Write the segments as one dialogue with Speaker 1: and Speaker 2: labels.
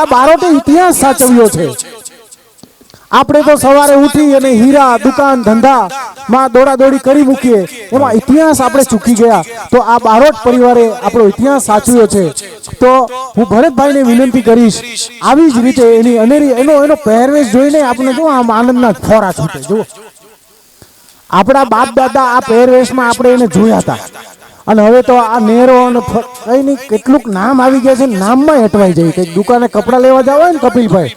Speaker 1: આપણા બારોટે ઇતિહાસ સાચવ્યો છે. આપણે તો સવારે ઉઠી અને હીરા, દુકાન, ધંધા, માં દોડા દોડી કરી મૂકીએ, એમાં ઇતિહાસ આપણે ચૂકી ગયા. તો આ બારોટ પરિવારે આપણો ઇતિહાસ સાચવ્યો છે. તો હું ભરતભાઈને વિનંતી કરીશ, આવી જ રીતે એની અનેરી, એનો એનો પહેરવેશ જોઈને આપણે જો આમ આનંદના ફોરા છૂટે. જુઓ. આપણા બાપ દાદા આ પહેરવેશમાં આપણે એને જોયા હતા. અને હવે તો આ નેરો અને કઈ નહીં, કેટલુંક નામ આવી ગયા છે, નામમાં હેઠવાઈ જાય. કંઈક દુકાને કપડાં લેવા જાવ હોય ને કપિલભાઈ,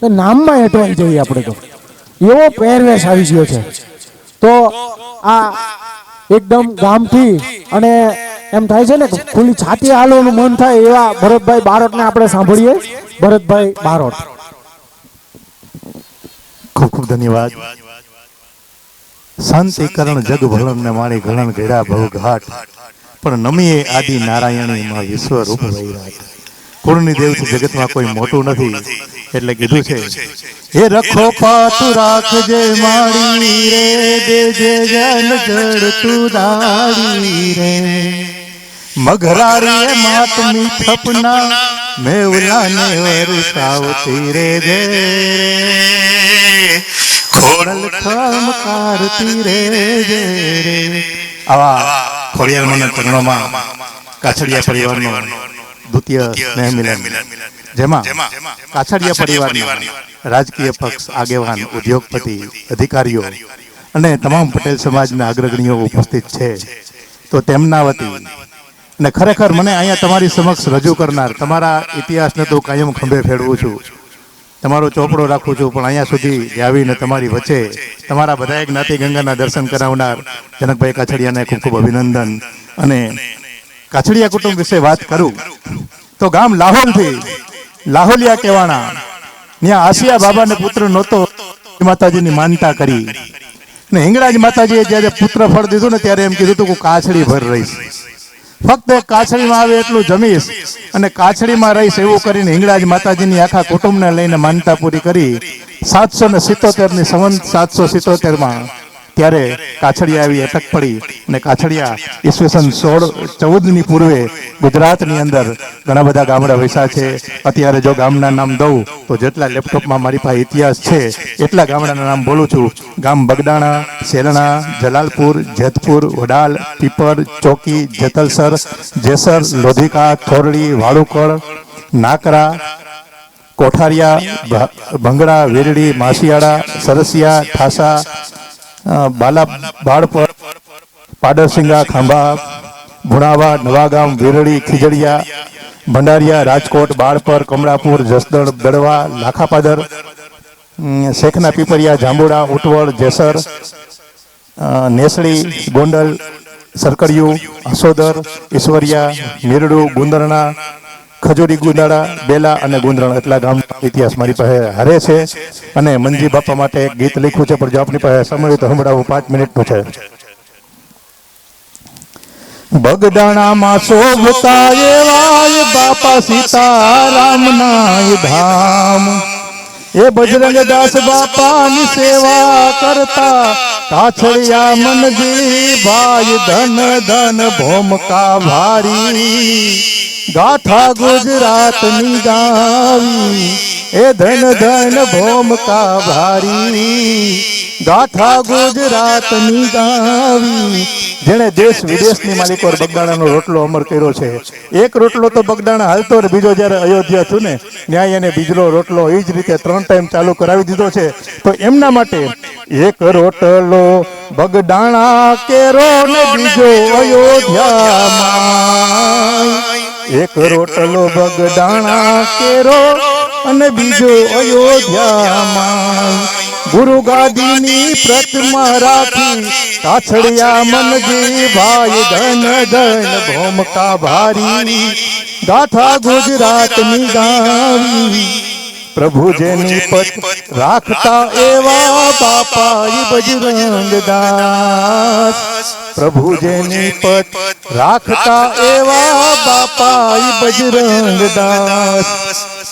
Speaker 1: તો નામમાં હેઠવાઈ જઈએ આપણે તો. એવો પહેરવેશ આવી ગયો છે. તો આ એકદમ ગામથી અને એમ થાય છે ને ખુલ્લી છાતી હાલવાનું મન થાય એવા ભરતભાઈ બારોટને આપણે સાંભળીએ. ભરતભાઈ બારોટ.
Speaker 2: ખૂબ ખૂબ ધન્યવાદ. શાંતિકરણ જગ ભળન ને મારી ગણન ઘેડા ભવ ઘાટ પણ નમીએ આદિ નારાયણી માં વિશ્વ રૂપ વૈરાટ કુળની દેવથી જગતમાં કોઈ મોટું નથી. એટલે કીધું છે હે રખો પાતુ રાખજે માડી રે દેજે જન જડ તું દાડી રે. મઘરારી માતમી થપના મેવલા ને વરસાવતી રે. દે ખોડલ ખમકારતી રે રે આવા ખોડિયાર ચરણોમાં કાછડિયા પરિવારનો દ્વિતીય સ્નેહ મિલન. જેમાં કાછડિયા પરિવારની રાજકીય પક્ષ આગેવાન ઉદ્યોગપતિ અધિકારીઓ અને તમામ પટેલ સમાજના અગ્રગણીઓ ઉપસ્થિત છે. તો તેમના વતી અને ખરેખર મને અહીંયા તમારી સમક્ષ રજૂ કરનાર તમારા ઇતિહાસને તો કાયમ ખંભે ફેરવું છું. તમારો ચોપડો રાખું છું, પણ અહીંયા સુધી આવીને તમારી વચ્ચે તમારા બધાએ જ્ઞાતિ ગંગાના દર્શન કરાવનાર જનકભાઈ કાછડિયાને ખૂબ ખૂબ અભિનંદન. અને કાછડિયા કુટુંબ વિશે વાત કરું, તો ગામ લાહોલથી લાહોલિયા કહેવાના ત્યાં આસિયા બાબાને પુત્ર નહોતો માતાજીની માનતા કરી. ને હિંગળાજ માતાજીએ જ્યારે પુત્ર ફળ દીધું ને ત્યારે એમ કીધું હતું કે કાછડી ભર રહીશ. ફક્ત એક કાછડીમાં આવે એટલું જમીશ. અને કાછડીમાં રહીશ એવું કરીને હિંગળાજ માતાજીની આખા કુટુંબને લઈને માનતા પૂરી કરી સાતસો ને સિત્તોતેરની સંવંત સાતસો સિત્તોતેરમાં ત્યારે કાછડિયા આવી અટક પડી અને કાછડિયા ઈસવીસન સોળ, ચૌદની પૂર્વે ગુજરાતની અંદર ઘણા બધા ગામડા વૈસા છે. અત્યારે જો ગામના નામ દઉં, તો જેટલા લેપટોપમાં મારી પાસે ઇતિહાસ છે, એટલા ગામડાના નામ બોલું છું. ગામ બગદાણા, શેરણા, જલાલપુર, જેતપુર, વડાલ પીપર ચોકી, જેતલસર, જેસર, લોધિકા, થોરડી, વાળુકળ, નાકરા, કોઠારિયા ભંગડા, વેરડી માસિયાળા સરસિયા, ઠાસા બાલા બાળપર પાડરસિંગા ખાંભા, ભુણાવા, નવાગામ, વેરડી, ખીજડીયા, ભંડારિયા, રાજકોટ, બાળપર, કમળાપુર, જસદણ દડવા લાખાપાદર શેખના પીપરિયા, જાંબુડા, ઉટવળ, જેસર નેસડી, ગોંડલ, સરકડિયું અસોદર ઈશ્વરિયા, મીરડું, ગુંદરણા ખજૂરી ગુંદાળા બેલા અને ગુંદરણ એટલા ગામ ઇતિહાસ મારી પાસે હારે છે. અને મંજી બાપા માટે એક ગીત લખ્યું છે, પણ જો આપની પાસે સમય તો હમણાં પાંચ મિનિટનું છે. બગદાણામાં શોભતા એવાય બાપા સીતારામના ધામ. એ બજરંગ દાસ બાપાની સેવા કરતા કાછડિયા મનજી ભાઈ ધન ધન ભોમકા ભારી. ગાથા ગુજરાતની ગાવી એ ધન ધન ભોમકા ભારી. ગાથા ગુજરાતની ગાવી જેણે દેશ વિદેશની માલિકો બગદાણાનો રોટલો અમર કર્યો છે. એક રોટલો તો બગદાણા હાલતો ને બીજો જ્યારે અયોધ્યા છું ને ન્યાય અને બીજલો રોટલો એ જ રીતે ત્રણ ટાઈમ ચાલુ કરાવી દીધો છે. તો એમના માટે એક રોટલો બગદાણા કેરો ને બીજો અયોધ્યામાં. એક રોટલો બગદાણા કેરો અને બીજો અયોધ્યામાં. ગુરુ ગાદીની પ્રતિમા રાખી કાછડિયા મનજી ભાઈ ધન ધન ભોમકા ભારી. ગાથા ગુજરાતની ગાવી. પ્રભુ જેની પત રાખતા એવા બાપા બજરંગ દાસ. પ્રભુ જેની પત રાખતા એવા બાપાઈ બજરંગ દાસ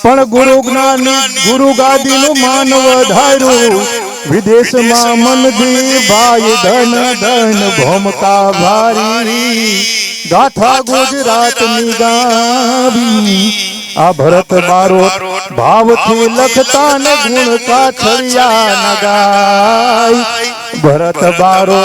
Speaker 2: પણ ગુરુ જ્ઞાની ગુરુ ગાદીનું માન વધાર્યું. વિદેશમાં મનજી ભાઈ ધન ધન ભોમકા ભારી. ગાથા ગુજરાતની ગાવી આ ભરત મારો ભાવથી લખતા ને ગુણ કાછડિયા નગાય ભરત બારો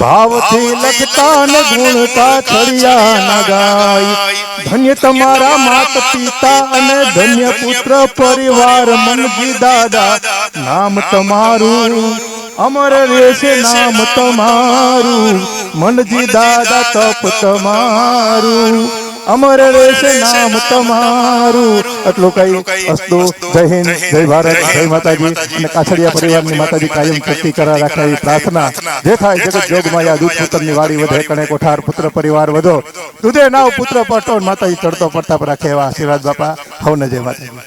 Speaker 2: ભાવથી લખતા ને ગુણ કાછડિયા નગાય ધન્ય તમારા માત પિતા અને ધન્ય પુત્ર પરિવાર મનજી દાદા. નામ તમારું અમર રહેશે નામ તમારું. મનજી દાદા તપ તમારું. અમર રહેશે નામ તમારું. એટલું કઈ અસ્તુ. જય હિન્દ જય ભારત જય માતાજી. અને કાછડિયા પરિવારની માતાજી કાયમ શક્તિ કરા રાખે એવી પ્રાર્થના. જે થાય જગત જોગમાયા દૂધ પુત્રની વાડી વધે કણે કોઠાર પુત્ર પરિવાર વધો. દૂધે નાવ પુત્ર પટો માતાજી ચડતો પડતા રાખે એવા આશીર્વાદ બાપા. હવને જય માતાજી.